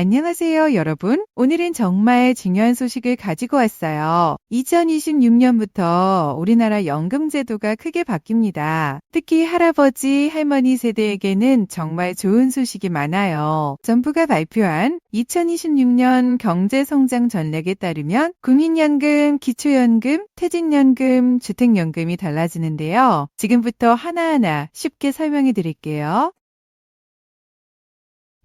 안녕하세요, 여러분. 오늘은 정말 중요한 소식을 가지고 왔어요. 2026년부터 우리나라 연금제도가 크게 바뀝니다. 특히 할아버지, 할머니 세대에게는 정말 좋은 소식이 많아요. 정부가 발표한 2026년 경제성장 전략에 따르면 국민연금, 기초연금, 퇴직연금, 주택연금이 달라지는데요. 지금부터 하나하나 쉽게 설명해 드릴게요.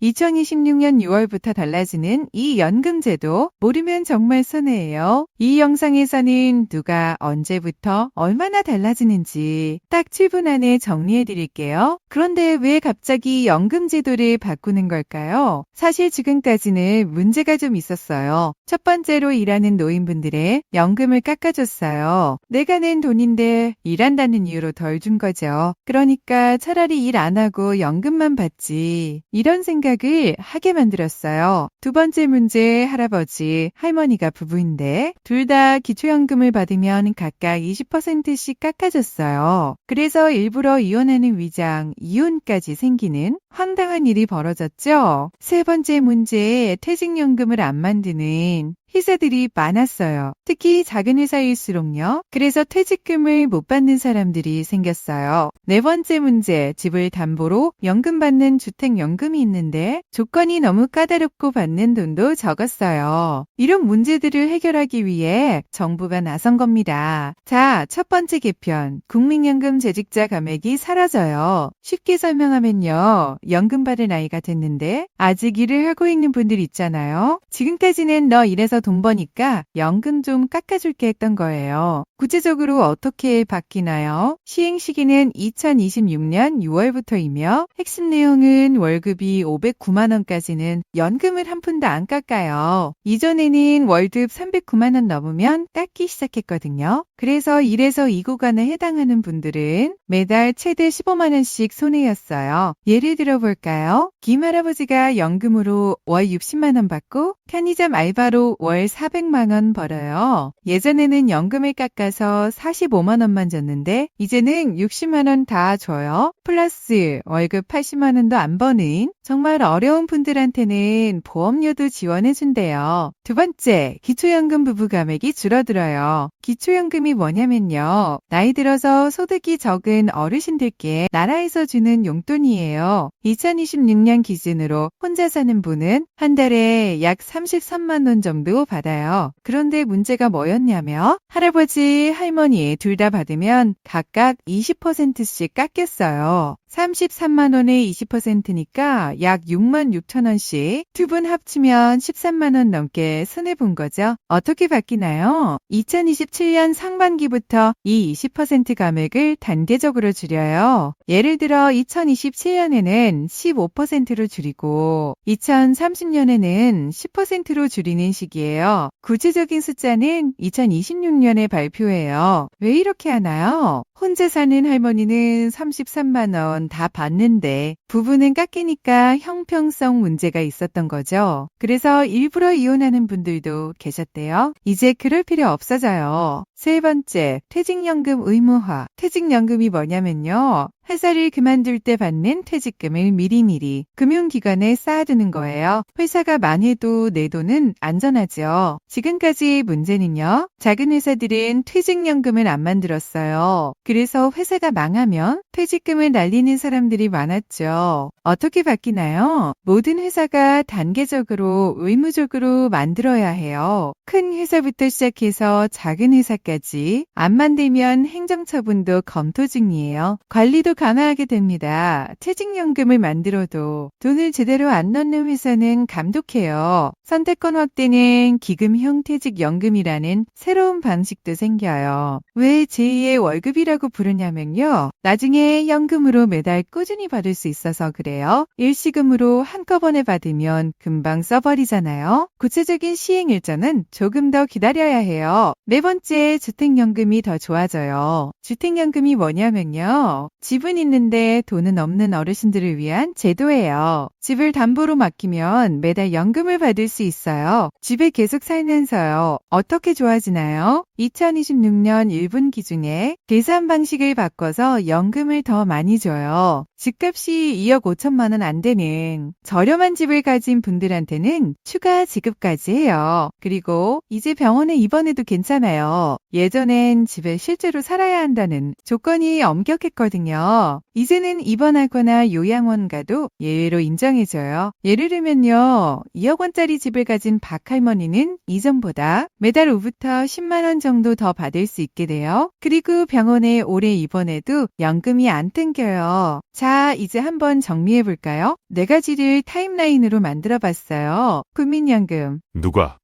2026년 6월부터 달라지는 이 연금제도 모르면 정말 손해예요. 이 영상에서는 누가 언제부터 얼마나 달라지는지 딱 7분 안에 정리해 드릴게요. 그런데 왜 갑자기 연금제도를 바꾸는 걸까요? 사실 지금까지는 문제가 좀 있었어요. 첫 번째로 일하는 노인분들의 연금을 깎아줬어요. 내가 낸 돈인데 일한다는 이유로 덜 준 거죠. 그러니까 차라리 일 안 하고 연금만 받지. 이런 생각 을 하게 만들었어요. 두 번째 문제 할아버지, 할머니가 부부인데 둘 다 기초연금을 받으면 각각 20%씩 깎아줬어요. 그래서 일부러 이혼하는 위장, 이혼까지 생기는 황당한 일이 벌어졌죠. 세 번째 문제 퇴직연금을 안 만드는 회사들이 많았어요. 특히 작은 회사일수록요. 그래서 퇴직금을 못 받는 사람들이 생겼어요. 네 번째 문제, 집을 담보로 연금 받는 주택연금이 있는데 조건이 너무 까다롭고 받는 돈도 적었어요. 이런 문제들을 해결하기 위해 정부가 나선 겁니다. 자, 첫 번째 개편, 국민연금 재직자 감액이 사라져요. 쉽게 설명하면요. 연금 받을 나이가 됐는데 아직 일을 하고 있는 분들 있잖아요. 지금까지는 너 일해서 돈 버니까 연금 좀 깎아줄게 했던 거예요. 구체적으로 어떻게 바뀌나요? 시행 시기는 2026년 6월부터이며 핵심 내용은 월급이 509만 원까지는 연금을 한 푼도 안 깎아요. 이전에는 월급 309만 원 넘으면 깎기 시작했거든요. 그래서 1에서 2 구간에 해당하는 분들은 매달 최대 15만 원씩 손해였어요. 예를 들어 볼까요? 김 할아버지가 연금으로 월 60만 원 받고 편의점 알바로 월 400만 원 벌어요. 예전에는 연금을 깎아 서 45만원만 줬는데 이제는 60만원 다 줘요. 플러스 월급 80만원도 안 버는 정말 어려운 분들한테는 보험료도 지원해준대요. 두 번째, 기초연금 부부 감액이 줄어들어요. 기초연금이 뭐냐면요. 나이 들어서 소득이 적은 어르신들께 나라에서 주는 용돈이에요. 2026년 기준으로 혼자 사는 분은 한 달에 약 33만 원 정도 받아요. 그런데 문제가 뭐였냐면 할아버지, 할머니 둘 다 받으면 각각 20%씩 깎였어요. 33만원에 20%니까 약 6만 6천원씩 두 분 합치면 13만원 넘게 손해본 거죠. 어떻게 바뀌나요? 2027년 상반기부터 이 20% 감액을 단계적으로 줄여요. 예를 들어 2027년에는 15%로 줄이고 2030년에는 10%로 줄이는 시기예요. 구체적인 숫자는 2026년에 발표해요. 왜 이렇게 하나요? 혼자 사는 할머니는 33만원 다 받는데 부부는 깎이니까 형평성 문제가 있었던 거죠. 그래서 일부러 이혼하는 분들도 계셨대요. 이제 그럴 필요 없어져요. 세 번째, 퇴직연금 의무화. 퇴직연금이 뭐냐면요. 회사를 그만둘 때 받는 퇴직금을 미리미리 금융기관에 쌓아두는 거예요. 회사가 망해도 내 돈은 안전하죠. 지금까지 문제는요. 작은 회사들은 퇴직연금을 안 만들었어요. 그래서 회사가 망하면 퇴직금을 날리는 사람들이 많았죠. 어떻게 바뀌나요? 모든 회사가 단계적으로 의무적으로 만들어야 해요. 큰 회사부터 시작해서 작은 회사까지 안 만들면 행정처분도 검토 중이에요. 관리도 강화하게 됩니다. 퇴직연금을 만들어도 돈을 제대로 안 넣는 회사는 감독해요. 선택권 확대는 기금형 퇴직연금이라는 새로운 방식도 생겨요. 왜 제2의 월급이라고 부르냐면요. 나중에 연금으로 매달 꾸준히 받을 수 있어서 그래요. 일시금으로 한꺼번에 받으면 금방 써버리잖아요. 구체적인 시행 일정은 조금 더 기다려야 해요. 네 번째, 주택연금이 더 좋아져요. 주택연금이 뭐냐면요. 집은 있는데 돈은 없는 어르신들을 위한 제도예요. 집을 담보로 맡기면 매달 연금을 받을 수 있어요. 집에 계속 살면서요. 어떻게 좋아지나요? 2026년 1분기 중에 계산 방식을 바꿔서 연금을 더 많이 줘요. 집값이 2억 5천만 원 안 되는 저렴한 집을 가진 분들한테는 추가 지급까지 해요. 그리고 이제 병원에 입원해도 괜찮아요. 예전엔 집에 실제로 살아야 한다는 조건이 엄격했거든요. 이제는 입원하거나 요양원 가도 예외로 인정해줘요. 예를 들면요. 2억 원짜리 집을 가진 박 할머니는 이전보다 매달 후부터 10만 원 정도 더 받을 수 있게 돼요. 그리고 병원에 오래 입원해도 연금이 안 땡겨요. 자, 이제 한번 정리해 볼까요? 네 가지를 타임라인으로 만들어 봤어요. 국민연금, 누가,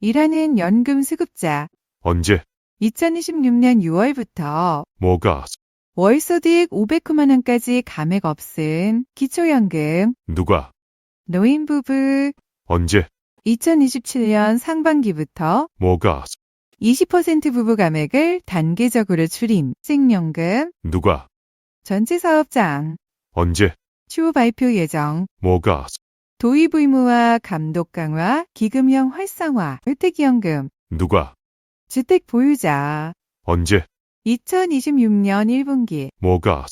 일하는 연금 수급자, 언제, 2026년 6월부터. 뭐가, 월소득 509만 원까지 감액 없음, 기초연금, 누가, 노인부부, 언제, 2027년 상반기부터 뭐가, 20% 부부 감액을 단계적으로 줄임, 생연금, 누가, 전체 사업장, 언제, 추후 발표 예정, 뭐가, 도입 의무화 감독 강화, 기금형 활성화, 혜택연금, 누가, 주택 보유자, 언제, 2026년 1분기, 뭐가,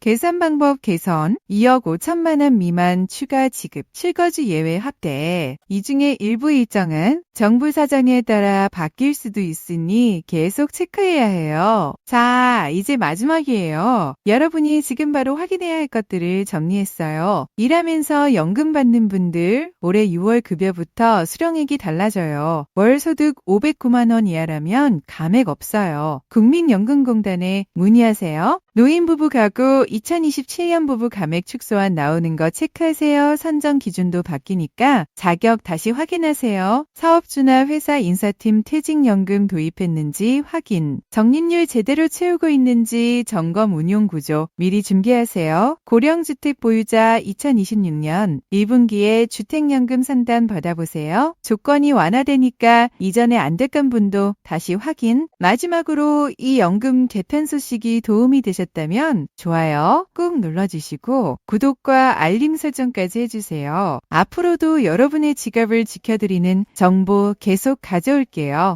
계산 방법 개선, 2억 5천만 원 미만 추가 지급, 실거주 예외 확대. 이 중에 일부 일정은 정부 사정에 따라 바뀔 수도 있으니 계속 체크해야 해요. 자, 이제 마지막이에요. 여러분이 지금 바로 확인해야 할 것들을 정리했어요. 일하면서 연금 받는 분들 올해 6월 급여부터 수령액이 달라져요. 월 소득 509만 원 이하라면 감액 없어요. 국민연금공단에 문의하세요. 노인부부 가구 2027년 부부 감액 축소안 나오는 거 체크하세요. 선정 기준도 바뀌니까 자격 다시 확인하세요. 사업주나 회사 인사팀 퇴직연금 도입했는지 확인. 적립률 제대로 채우고 있는지 점검 운용 구조 미리 준비하세요. 고령주택 보유자 2026년 1분기에 주택연금 상담 받아보세요. 조건이 완화되니까 이전에 안 됐던 분도 다시 확인. 마지막으로 이 연금 개편 소식이 도움이 되셨다면 좋아요 꾹 눌러주시고 구독과 알림 설정까지 해주세요. 앞으로도 여러분의 지갑을 지켜드리는 정보 계속 가져올게요.